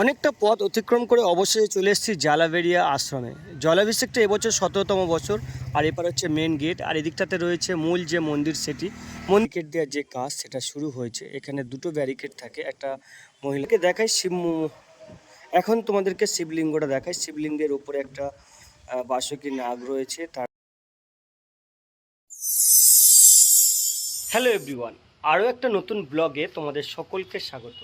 অনেকটা পথ অতিক্রম করে অবশেষে চলে এসেছি জালাবেরিয়া আশ্রমে। জলাভিষেকটা এবছর সতেরোতম বছর, আর এপার হচ্ছে মেন গেট আর এদিকটাতে রয়েছে মূল যে মন্দির সেটি। মন্দির দেওয়ার যে কাজ, সেটা শুরু হয়েছে। এখানে দুটো ব্যারিকেড থাকে, একটা মহিলাকে দেখায় শিব এখন তোমাদেরকে শিবলিঙ্গটা দেখায়। শিবলিঙ্গের উপরে একটা বাসুকী নাগ রয়েছে, তার হ্যালো এভরিওয়ান আরও একটা নতুন ব্লগে তোমাদের সকলকে স্বাগত।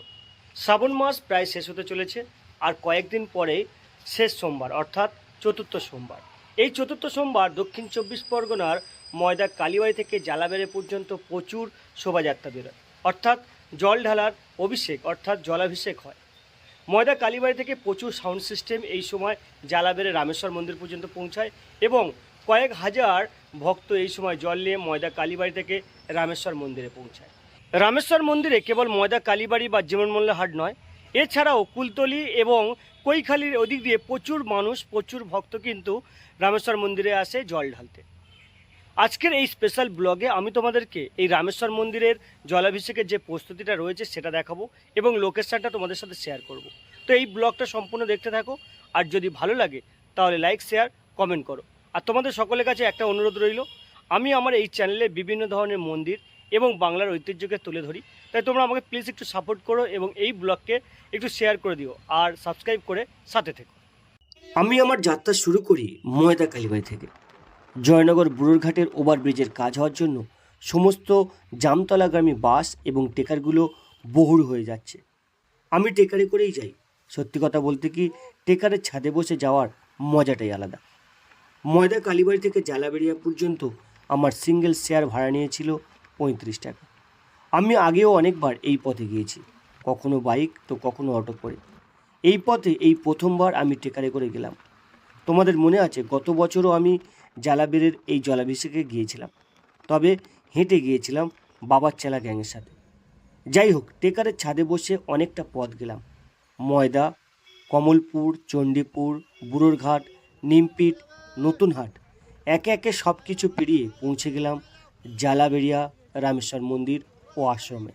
শ্রাবণ মাস প্রায় শেষ হতে চলেছে আর কয়েকদিন পরেই শেষ সোমবার, অর্থাৎ চতুর্থ সোমবার। এই চতুর্থ সোমবার দক্ষিণ চব্বিশ পরগনার ময়দা কালীবাড়ি থেকে জালাবেড়ে পর্যন্ত প্রচুর শোভাযাত্রা বেরোয়, অর্থাৎ জল ঢালার অভিষেক, অর্থাৎ জলাভিষেক হয়। ময়দা কালীবাড়ি থেকে প্রচুর সাউন্ড সিস্টেম এই সময় জালাবেড়ে রামেশ্বর মন্দির পর্যন্ত পৌঁছায় এবং কয়েক হাজার ভক্ত এই সময় জল নিয়ে ময়দা কালীবাড়ি থেকে রামেশ্বর মন্দিরে পৌঁছায়। রামেশ্বর মন্দিরে কেবল ময়দা, কালীবাড়ি বা জীবনমল্ল হাট নয়, এছাড়াও কুলতলি এবং কৈখালির ওদিক দিয়ে প্রচুর মানুষ, প্রচুর ভক্ত কিন্তু রামেশ্বর মন্দিরে আসে জল ঢালতে। আজকের এই স্পেশাল ব্লগে আমি তোমাদেরকে এই রামেশ্বর মন্দিরের জলাভিষেকের যে প্রস্তুতিটা রয়েছে সেটা দেখাবো এবং লোকেশনটা তোমাদের সাথে শেয়ার করব। তো এই ব্লগটা সম্পূর্ণ দেখতে থাকো, আর যদি ভালো লাগে তাহলে লাইক শেয়ার কমেন্ট করো। আর তোমাদের সকলের কাছে একটা অনুরোধ রইল, আমি আমার এই চ্যানেলে বিভিন্ন ধরনের মন্দির এবং বাংলার ঐতিহ্যকে তুলে ধরি। তাই তোমরা আমাকে প্লিজ একটু সাপোর্ট করো এবং এই ব্লগকে একটু শেয়ার করে দিও আর সাবস্ক্রাইব করে সাথে থেকো। আমি আমার যাত্রা শুরু করি ময়দা কালীবাড়ি থেকে। জয়নগর বুড়োরঘাটের ওভারব্রিজের কাজ হওয়ার জন্য সমস্ত জামতলাগামী বাস এবং টেকারগুলো বহুড় হয়ে যাচ্ছে। আমি টেকারে করেই যাই। সত্যি কথা বলতে কি, টেকারের ছাদে বসে যাওয়ার মজাটাই আলাদা। ময়দা কালীবাড়ি থেকে জালাবেড়িয়া পর্যন্ত আমার সিঙ্গেল শেয়ার ভাড়া নিয়েছিল পঁয়ত্রিশ টাকা। আমি আগেও অনেকবার এই পথে গিয়েছি, কখনো বাইক তো কখনো অটো করে। এই পথে, এই প্রথমবার আমি টেকারে করে গেলাম। তোমাদের মনে আছে, গত বছরও আমি জালাবেরের এই জলাভিষেকে গিয়েছিলাম। তবে হেঁটে গিয়েছিলাম বাবার চেলা গ্যাংয়ের সাথে। যাই হোক, টেকারের ছাদে বসে অনেকটা পথ গেলাম। ময়দা, কমলপুর, চণ্ডীপুর, বুড়োরঘাট, নিমপিট, নতুনহাট, একে একে সব কিছু পেরিয়ে পৌঁছে গেলাম জালাবেরিয়া রামেশ্বর মন্দির ও আশ্রমে।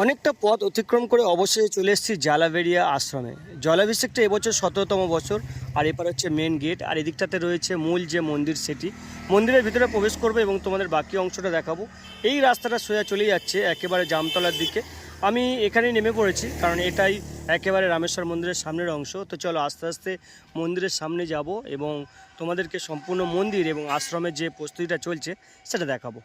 অনেকটা পথ অতিক্রম করে অবশেষে চলে এসেছি জালাবেরিয়া আশ্রমে। জলাভিষেকটা এবছর সতেরোতম বছর, আর এপার হচ্ছে মেন গেট আর এদিকটাতে রয়েছে মূল যে মন্দির সেটি। মন্দিরের ভিতরে প্রবেশ করবে এবং তোমাদের বাকি অংশটা দেখাবো। এই রাস্তাটা সোজা চলে যাচ্ছে একেবারে জামতলার দিকে। আমি এখানেই নেমে পড়েছি, কারণ এটাই একেবারে রামেশ্বর মন্দিরের সামনের অংশ। তো চলো আস্তে আস্তে মন্দিরের সামনে যাব এবং তোমাদেরকে সম্পূর্ণ মন্দির এবং আশ্রমের যে প্রস্তুতিটা চলছে, সেটা দেখাবো।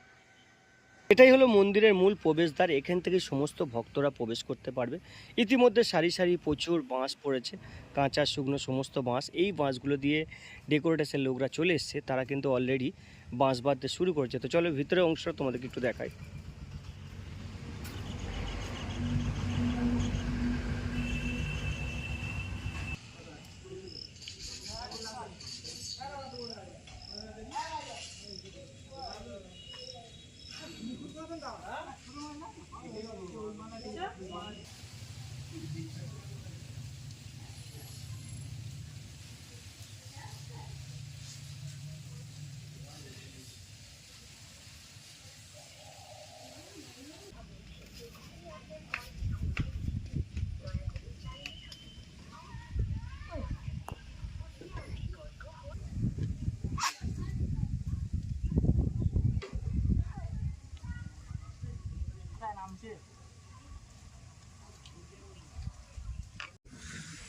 এটাই হলো মন্দিরের মূল প্রবেশদ্বার। এখান থেকে সমস্ত ভক্তরা প্রবেশ করতে পারবে। ইতিমধ্যে সারি সারি প্রচুর বাঁশ পড়েছে, কাঁচা, শুকনো সমস্ত বাঁশ। এই বাঁশগুলো দিয়ে ডেকোরেটেশন লোকরা চলে এসছে। তারা কিন্তু অলরেডি বাঁশ বাঁধতে শুরু করেছে। তো চলো ভিতরে অংশটা তোমাদেরকে একটু দেখাই। 얼마나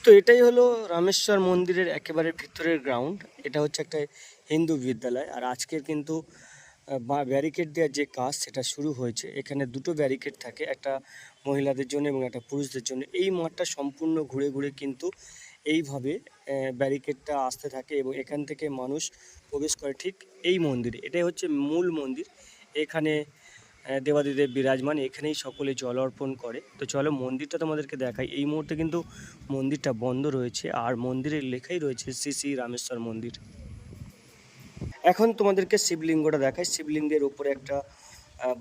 তো এটাই হলো রামেশ্বর মন্দিরের একেবারে ভিতরের গ্রাউন্ড এটা হচ্ছে একটা হিন্দু বিদ্যালয়। আর আজকের কিন্তু ব্যারিকেড দেওয়ার যে কাজ, সেটা শুরু হয়েছে। এখানে দুটো ব্যারিকেড থাকে, একটা মহিলাদের জন্য এবং একটা পুরুষদের জন্য। এই মাঠটা সম্পূর্ণ ঘুরে ঘুরে কিন্তু এইভাবে ব্যারিকেডটা আসতে থাকে এবং এখান থেকে মানুষ প্রবেশ করে ঠিক এই মন্দিরে। এটাই হচ্ছে মূল মন্দির। এখানে দেবাদিদেব বিরাজমান, এখানেই সকলে জল অর্পণ করে। তো চলো মন্দিরটা তোমাদেরকে দেখাই। এই মুহূর্তে কিন্তু মন্দিরটা বন্ধ রয়েছে আর মন্দিরের লেখাই রয়েছে শ্রী শ্রী রামেশ্বর মন্দির। এখন তোমাদেরকে শিবলিঙ্গটা দেখাই। শিবলিঙ্গের উপরে একটা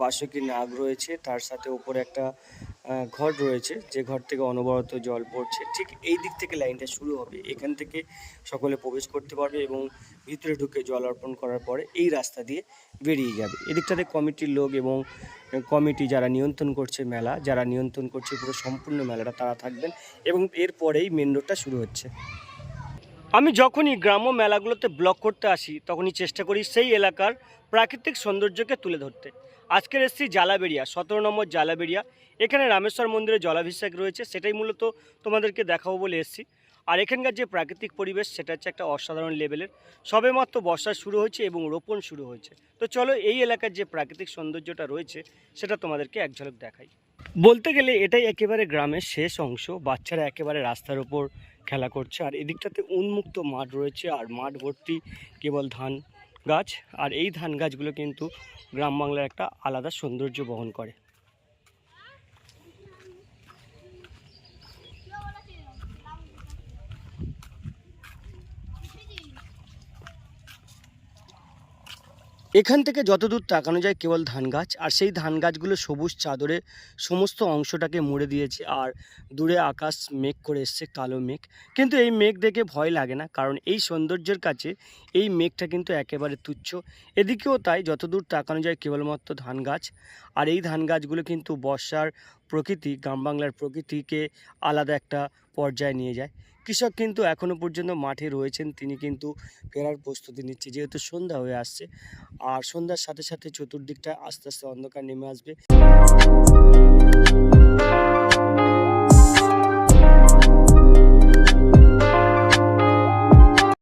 বাসুকী নাগ রয়েছে। তার সাথে উপরে একটা ঘর রয়েছে, যে ঘর থেকে অনবরত জল পড়ছে। ঠিক এই দিক থেকে লাইনটা শুরু হবে। এখান থেকে সকলে প্রবেশ করতে পারবে এবং ভিতরে ঢুকে জল অর্পণ করার পরে এই রাস্তা দিয়ে বেরিয়ে যাবে। এদিকটাতে কমিটির লোক এবং কমিটি যারা নিয়ন্ত্রণ করছে মেলা, যারা নিয়ন্ত্রণ করছে পুরো সম্পূর্ণ মেলাটা, তারা থাকবেন এবং এরপরেই মেন রোডটা শুরু হচ্ছে। আমি যখনই গ্রাম্য মেলাগুলোতে ব্লক করতে আসি, তখনই চেষ্টা করি সেই এলাকার প্রাকৃতিক সৌন্দর্যকে তুলে ধরতে। আজকের এসছি জালাবেরিয়া সতেরো নম্বর জালাবেরিয়া এখানে রামেশ্বর মন্দিরে জলাভিষেক রয়েছে, সেটাই মূলত তোমাদেরকে দেখাবো বলে এসছি। আর এখানকার যে প্রাকৃতিক পরিবেশ, সেটা হচ্ছে একটা অসাধারণ লেভেলের। সবেমাত্র বর্ষা শুরু হয়েছে এবং রোপণ শুরু হয়েছে। তো চলো, এই এলাকার যে প্রাকৃতিক সৌন্দর্যটা রয়েছে, সেটা তোমাদেরকে এক ঝলক দেখাই। বলতে গেলে, এটাই একেবারে গ্রামের শেষ অংশ। বাচ্চারা একেবারে রাস্তার ওপর খেলা করছে। আর এদিকটাতে উন্মুক্ত মাঠ রয়েছে, আর মাঠ ভর্তি কেবল ধান। গাছ আর এই ধান গাছগুলো কিন্তু গ্রাম বাংলার একটা আলাদা সৌন্দর্য বহন করে। এখান থেকে যতদূর তাকানো যায় কেবল ধান গাছ, আর সেই ধান গাছগুলো সবুজ চাদরে সমস্ত অংশটাকে মুড়ে দিয়েছে, আর দূরে আকাশ মেঘ করে এসছে, কালো মেঘ। কিন্তু এই মেঘ দেখে ভয় লাগে না, কারণ এই সৌন্দর্যের কাছে এই মেঘটা কিন্তু একেবারে তুচ্ছ। এদিকেও তাই যতদূর তাকানো যায় কেবলমাত্র ধান গাছ, আর এই ধান গাছগুলো কিন্তু বর্ষার প্রকৃতি, গ্রাম বাংলার প্রকৃতিকে আলাদা একটা পর্যায়ে নিয়ে যায়। কৃষক কিন্তু এখনও পর্যন্ত মাঠে রয়েছেন। তিনি কিন্তু ফেরার প্রস্তুতি নিচ্ছে। যেহেতু সন্ধ্যা হয়ে আসছে, আর সন্ধ্যার সাথে সাথে চতুর্দিকটা আস্তে আস্তে অন্ধকার নেমে আসবে।